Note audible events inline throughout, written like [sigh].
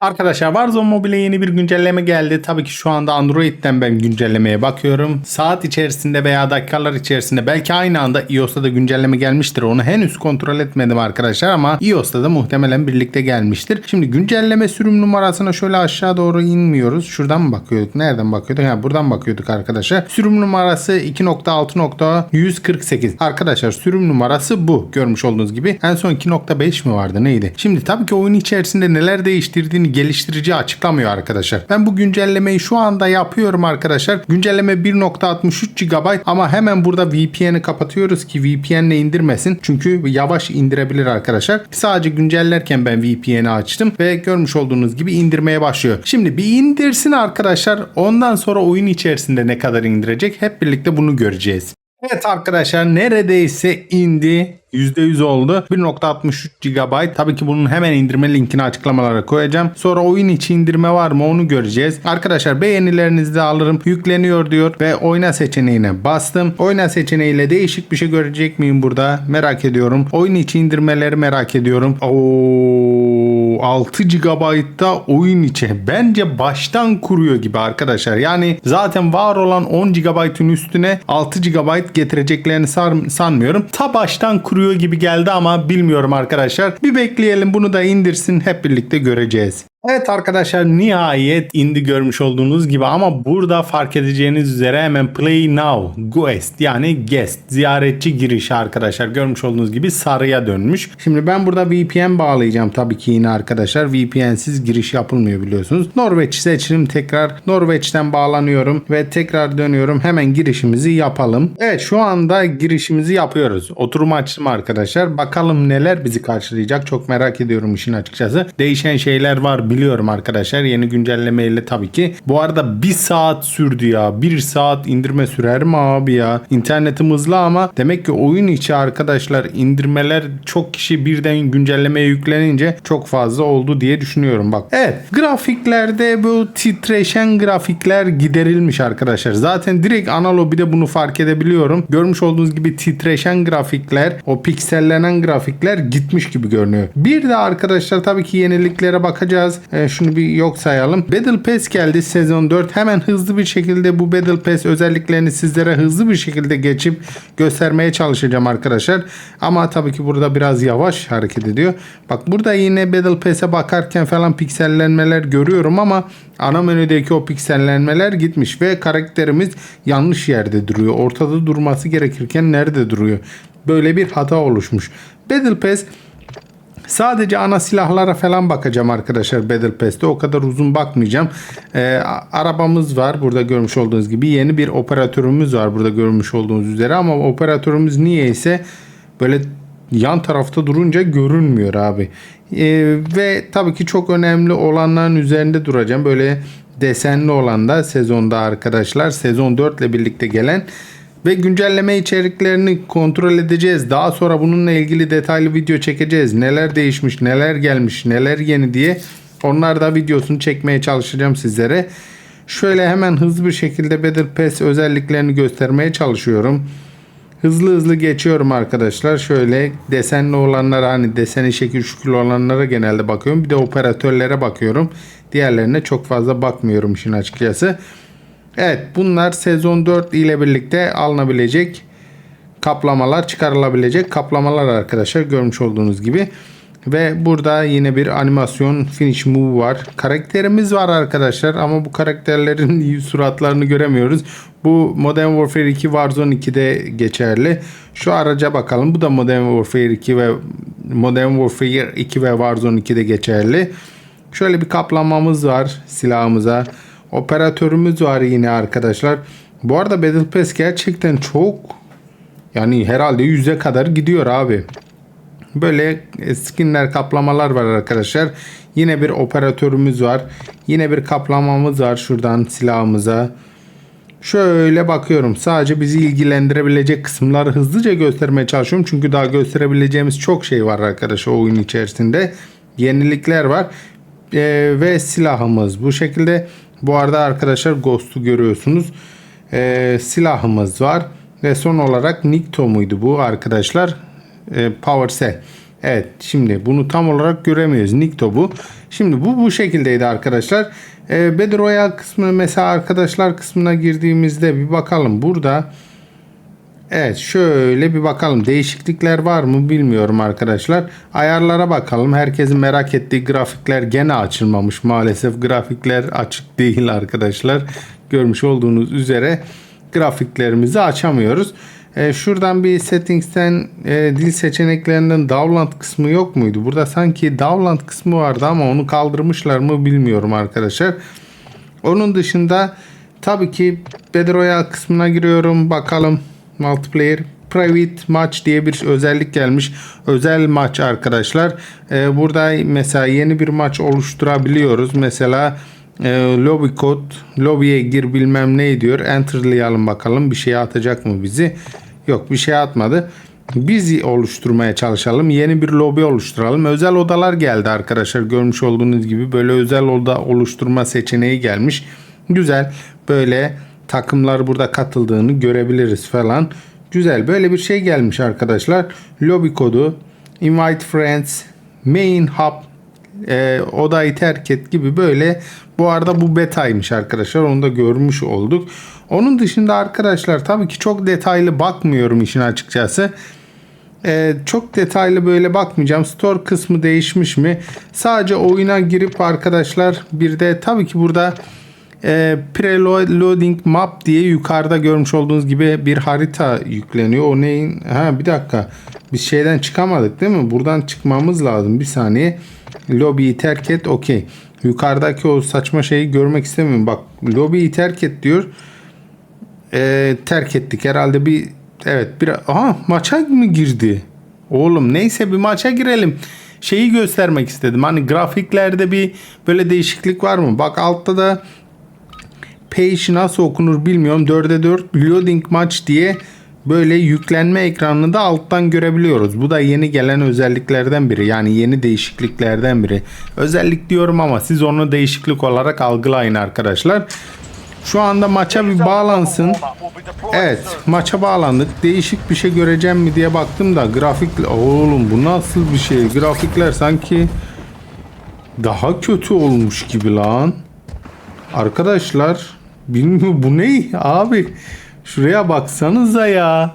Arkadaşlar Warzone Mobile yeni bir güncelleme geldi. Tabii ki şu anda Android'den ben güncellemeye bakıyorum. Saat içerisinde veya dakikalar içerisinde belki aynı anda iOS'ta da güncelleme gelmiştir. Onu henüz kontrol etmedim arkadaşlar ama iOS'ta da muhtemelen birlikte gelmiştir. Şimdi güncelleme sürüm numarasına şöyle aşağı doğru inmiyoruz. Şuradan mı bakıyorduk? Nereden bakıyorduk? Ha, buradan bakıyorduk arkadaşlar. Sürüm numarası 2.6.148. Arkadaşlar sürüm numarası bu. Görmüş olduğunuz gibi. En son 2.5 mi vardı neydi? Şimdi tabii ki oyun içerisinde neler değiştirdiğini geliştirici açıklamıyor arkadaşlar. Ben bu güncellemeyi şu anda yapıyorum arkadaşlar. Güncelleme 1.63 GB ama hemen burada VPN'i kapatıyoruz ki VPN'le indirmesin. Çünkü yavaş indirebilir arkadaşlar. Sadece güncellerken ben VPN'i açtım ve görmüş olduğunuz gibi indirmeye başlıyor. Şimdi bir indirsin arkadaşlar. Ondan sonra oyun içerisinde ne kadar indirecek hep birlikte bunu göreceğiz. Evet arkadaşlar neredeyse indi. %100 oldu. 1.63 GB. Tabii ki bunun hemen indirme linkini açıklamalara koyacağım. Sonra oyun içi indirme var mı onu göreceğiz. Arkadaşlar beğenilerinizi de alırım. Yükleniyor diyor ve oyna seçeneğine bastım. Oyna seçeneğiyle değişik bir şey görecek miyim burada? Merak ediyorum. Oyun içi indirmeleri merak ediyorum. Oo 6 GB'da oyun içi. Bence baştan kuruyor gibi arkadaşlar. Yani zaten var olan 10 GB'ın üstüne 6 GB getireceklerini san- sanmıyorum. Ta baştan kuruyor gibi geldi ama bilmiyorum arkadaşlar. Bir bekleyelim bunu da indirsin hep birlikte göreceğiz. Evet arkadaşlar nihayet indi görmüş olduğunuz gibi ama burada fark edeceğiniz üzere hemen Play Now Guest yani Guest ziyaretçi girişi arkadaşlar görmüş olduğunuz gibi sarıya dönmüş. Şimdi ben burada VPN bağlayacağım tabii ki yine arkadaşlar VPN'siz giriş yapılmıyor biliyorsunuz. Norveç seçelim tekrar Norveç'ten bağlanıyorum ve tekrar dönüyorum hemen girişimizi yapalım. Evet şu anda girişimizi yapıyoruz. Oturum açtım arkadaşlar bakalım neler bizi karşılayacak çok merak ediyorum işin açıkçası. Değişen şeyler var biliyorum arkadaşlar yeni güncellemeyle tabii ki. Bu arada bir saat sürdü ya. Bir saat indirme sürer mi abi ya? İnternetim hızlı ama demek ki oyun içi arkadaşlar indirmeler çok kişi birden güncellemeye yüklenince çok fazla oldu diye düşünüyorum bak. Evet grafiklerde bu titreşen grafikler giderilmiş arkadaşlar. Zaten direkt ana lobide bunu fark edebiliyorum. Görmüş olduğunuz gibi titreşen grafikler o piksellenen grafikler gitmiş gibi görünüyor. Bir de arkadaşlar tabii ki yeniliklere bakacağız. Ee, şunu bir yok sayalım. Battle Pass geldi sezon 4. Hemen hızlı bir şekilde bu Battle Pass özelliklerini sizlere hızlı bir şekilde geçip göstermeye çalışacağım arkadaşlar. Ama tabii ki burada biraz yavaş hareket ediyor. Bak burada yine Battle Pass'e bakarken falan piksellenmeler görüyorum ama ana menüdeki o piksellenmeler gitmiş ve karakterimiz yanlış yerde duruyor. Ortada durması gerekirken nerede duruyor? Böyle bir hata oluşmuş. Battle Pass Sadece ana silahlara falan bakacağım arkadaşlar Battle Pass'te. O kadar uzun bakmayacağım. Ee, arabamız var. Burada görmüş olduğunuz gibi yeni bir operatörümüz var. Burada görmüş olduğunuz üzere ama operatörümüz niyeyse böyle yan tarafta durunca görünmüyor abi. Ee, ve tabii ki çok önemli olanların üzerinde duracağım. Böyle desenli olan da sezonda arkadaşlar. Sezon 4 ile birlikte gelen ve güncelleme içeriklerini kontrol edeceğiz. Daha sonra bununla ilgili detaylı video çekeceğiz. Neler değişmiş, neler gelmiş, neler yeni diye. Onlar da videosunu çekmeye çalışacağım sizlere. Şöyle hemen hızlı bir şekilde Battle Pass özelliklerini göstermeye çalışıyorum. Hızlı hızlı geçiyorum arkadaşlar. Şöyle desenli olanlara hani deseni şekil şükür olanlara genelde bakıyorum. Bir de operatörlere bakıyorum. Diğerlerine çok fazla bakmıyorum işin açıkçası. Evet bunlar sezon 4 ile birlikte alınabilecek kaplamalar çıkarılabilecek kaplamalar arkadaşlar görmüş olduğunuz gibi. Ve burada yine bir animasyon finish move var. Karakterimiz var arkadaşlar ama bu karakterlerin [laughs] suratlarını göremiyoruz. Bu Modern Warfare 2 Warzone 2'de geçerli. Şu araca bakalım. Bu da Modern Warfare 2 ve Modern Warfare 2 ve Warzone 2'de geçerli. Şöyle bir kaplamamız var silahımıza. Operatörümüz var yine arkadaşlar. Bu arada Battle Pass gerçekten çok yani herhalde yüze kadar gidiyor abi. Böyle skinler kaplamalar var arkadaşlar. Yine bir operatörümüz var. Yine bir kaplamamız var şuradan silahımıza. Şöyle bakıyorum. Sadece bizi ilgilendirebilecek kısımları hızlıca göstermeye çalışıyorum. Çünkü daha gösterebileceğimiz çok şey var arkadaşlar oyun içerisinde. Yenilikler var. Ee, ve silahımız bu şekilde. Bu arada arkadaşlar Ghost'u görüyorsunuz. Ee, silahımız var. Ve son olarak Nikto muydu bu arkadaşlar? Ee, Power Cell. Evet şimdi bunu tam olarak göremiyoruz. Nikto bu. Şimdi bu bu şekildeydi arkadaşlar. Ee, Battle Royale kısmına mesela arkadaşlar kısmına girdiğimizde bir bakalım. Burada Evet şöyle bir bakalım değişiklikler var mı bilmiyorum arkadaşlar. Ayarlara bakalım. Herkesin merak ettiği grafikler gene açılmamış. Maalesef grafikler açık [laughs] değil arkadaşlar. Görmüş olduğunuz üzere grafiklerimizi açamıyoruz. Ee, şuradan bir settings'ten e, dil seçeneklerinden download kısmı yok muydu? Burada sanki download kısmı vardı ama onu kaldırmışlar mı bilmiyorum arkadaşlar. Onun dışında tabii ki Battle kısmına giriyorum. Bakalım multiplayer private maç diye bir özellik gelmiş. Özel maç arkadaşlar. Ee, burada mesela yeni bir maç oluşturabiliyoruz. Mesela e, lobby kod lobby'ye gir bilmem ne diyor. Enter'layalım bakalım bir şey atacak mı bizi? Yok bir şey atmadı. Biz oluşturmaya çalışalım. Yeni bir lobi oluşturalım. Özel odalar geldi arkadaşlar. Görmüş olduğunuz gibi böyle özel oda oluşturma seçeneği gelmiş. Güzel. Böyle takımlar burada katıldığını görebiliriz falan. Güzel. Böyle bir şey gelmiş arkadaşlar. Lobby kodu, invite friends, main hub, e, odayı terk et gibi böyle. Bu arada bu betaymış arkadaşlar. Onu da görmüş olduk. Onun dışında arkadaşlar tabii ki çok detaylı bakmıyorum işin açıkçası. Ee, çok detaylı böyle bakmayacağım. Store kısmı değişmiş mi? Sadece oyuna girip arkadaşlar bir de tabii ki burada e, preloading map diye yukarıda görmüş olduğunuz gibi bir harita yükleniyor. O neyin? Ha bir dakika. Biz şeyden çıkamadık değil mi? Buradan çıkmamız lazım. Bir saniye. Lobiyi terk et. Okey. Yukarıdaki o saçma şeyi görmek istemiyorum. Bak lobiyi terk et diyor. E, terk ettik. Herhalde bir evet bir aha maça mı girdi? Oğlum neyse bir maça girelim. Şeyi göstermek istedim. Hani grafiklerde bir böyle değişiklik var mı? Bak altta da page nasıl okunur bilmiyorum. 4'e 4 loading maç diye böyle yüklenme ekranını da alttan görebiliyoruz. Bu da yeni gelen özelliklerden biri. Yani yeni değişikliklerden biri. Özellik diyorum ama siz onu değişiklik olarak algılayın arkadaşlar. Şu anda maça bir bağlansın. Evet maça bağlandık. Değişik bir şey göreceğim mi diye baktım da grafik... Oğlum bu nasıl bir şey? Grafikler sanki daha kötü olmuş gibi lan. Arkadaşlar bilmiyorum bu ne abi? Şuraya baksanıza ya.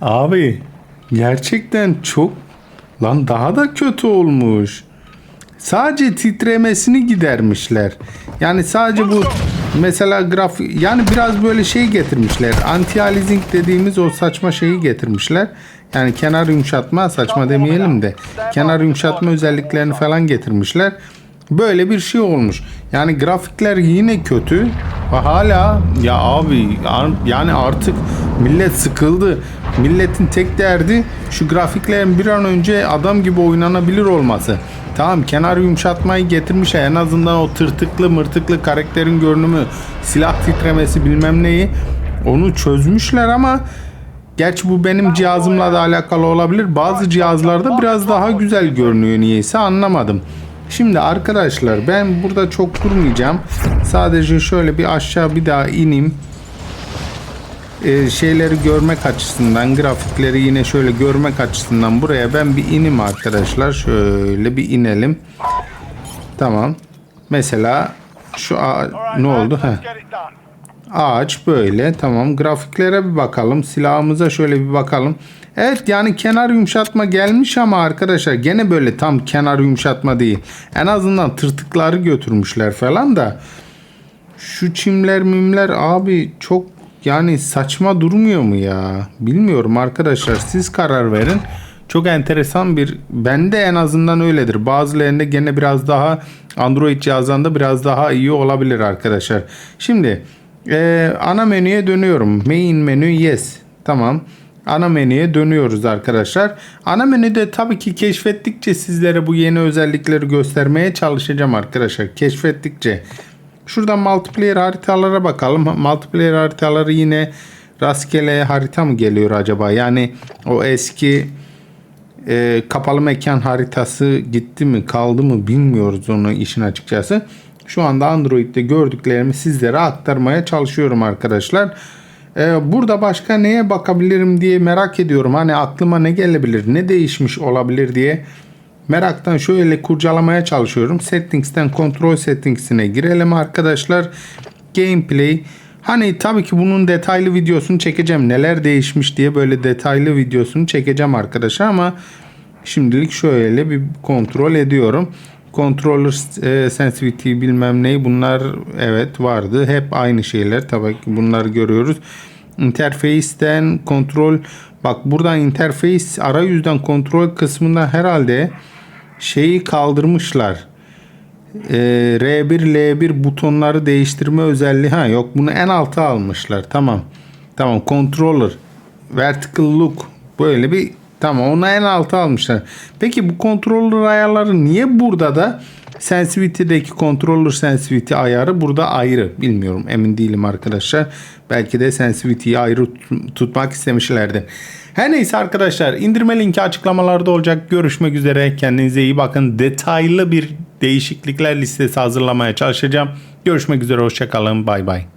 Abi gerçekten çok lan daha da kötü olmuş. Sadece titremesini gidermişler. Yani sadece bu mesela grafik yani biraz böyle şey getirmişler. Anti aliasing dediğimiz o saçma şeyi getirmişler. Yani kenar yumuşatma saçma demeyelim de kenar yumuşatma özelliklerini falan getirmişler. Böyle bir şey olmuş. Yani grafikler yine kötü. Hala ya abi yani artık millet sıkıldı. Milletin tek derdi şu grafiklerin bir an önce adam gibi oynanabilir olması. Tamam kenar yumuşatmayı getirmiş en azından o tırtıklı mırtıklı karakterin görünümü, silah titremesi bilmem neyi onu çözmüşler ama Gerçi bu benim cihazımla da alakalı olabilir. Bazı cihazlarda biraz daha güzel görünüyor niyeyse anlamadım. Şimdi arkadaşlar ben burada çok durmayacağım. Sadece şöyle bir aşağı bir daha ineyim. Ee, şeyleri görmek açısından grafikleri yine şöyle görmek açısından buraya ben bir inim arkadaşlar. Şöyle bir inelim. Tamam. Mesela şu ne oldu? Heh. Ağaç böyle tamam grafiklere bir bakalım silahımıza şöyle bir bakalım Evet yani kenar yumuşatma gelmiş ama arkadaşlar gene böyle tam kenar yumuşatma değil en azından tırtıkları götürmüşler falan da şu çimler mimler abi çok yani saçma durmuyor mu ya bilmiyorum arkadaşlar siz karar verin çok enteresan bir bende en azından öyledir bazılarında gene biraz daha Android cihazlarında biraz daha iyi olabilir arkadaşlar şimdi ee, ana menüye dönüyorum. Main menü yes. Tamam. Ana menüye dönüyoruz arkadaşlar. Ana menüde tabii ki keşfettikçe sizlere bu yeni özellikleri göstermeye çalışacağım arkadaşlar. Keşfettikçe. Şuradan multiplayer haritalara bakalım. Multiplayer haritaları yine rastgele harita mı geliyor acaba? Yani o eski e, kapalı mekan haritası gitti mi kaldı mı bilmiyoruz onu işin açıkçası. Şu anda Android'de gördüklerimi sizlere aktarmaya çalışıyorum arkadaşlar. Ee, burada başka neye bakabilirim diye merak ediyorum. Hani aklıma ne gelebilir, ne değişmiş olabilir diye meraktan şöyle kurcalamaya çalışıyorum. Settings'ten kontrol settings'ine girelim arkadaşlar. Gameplay. Hani tabii ki bunun detaylı videosunu çekeceğim. Neler değişmiş diye böyle detaylı videosunu çekeceğim arkadaşlar ama şimdilik şöyle bir kontrol ediyorum. Controller e, sensitivity bilmem neyi bunlar evet vardı. Hep aynı şeyler tabii ki bunları görüyoruz. Interface'ten kontrol bak buradan interface arayüzden kontrol kısmında herhalde şeyi kaldırmışlar. Ee, R1 L1 butonları değiştirme özelliği ha yok bunu en alta almışlar tamam tamam controller vertical look böyle bir tamam onu en alta almışlar peki bu controller ayarları niye burada da sensitivity'deki controller sensitivity ayarı burada ayrı bilmiyorum emin değilim arkadaşlar belki de sensitivity'yi ayrı tut- tutmak istemişlerdi her neyse arkadaşlar indirme linki açıklamalarda olacak. Görüşmek üzere. Kendinize iyi bakın. Detaylı bir değişiklikler listesi hazırlamaya çalışacağım. Görüşmek üzere. Hoşçakalın. Bay bay.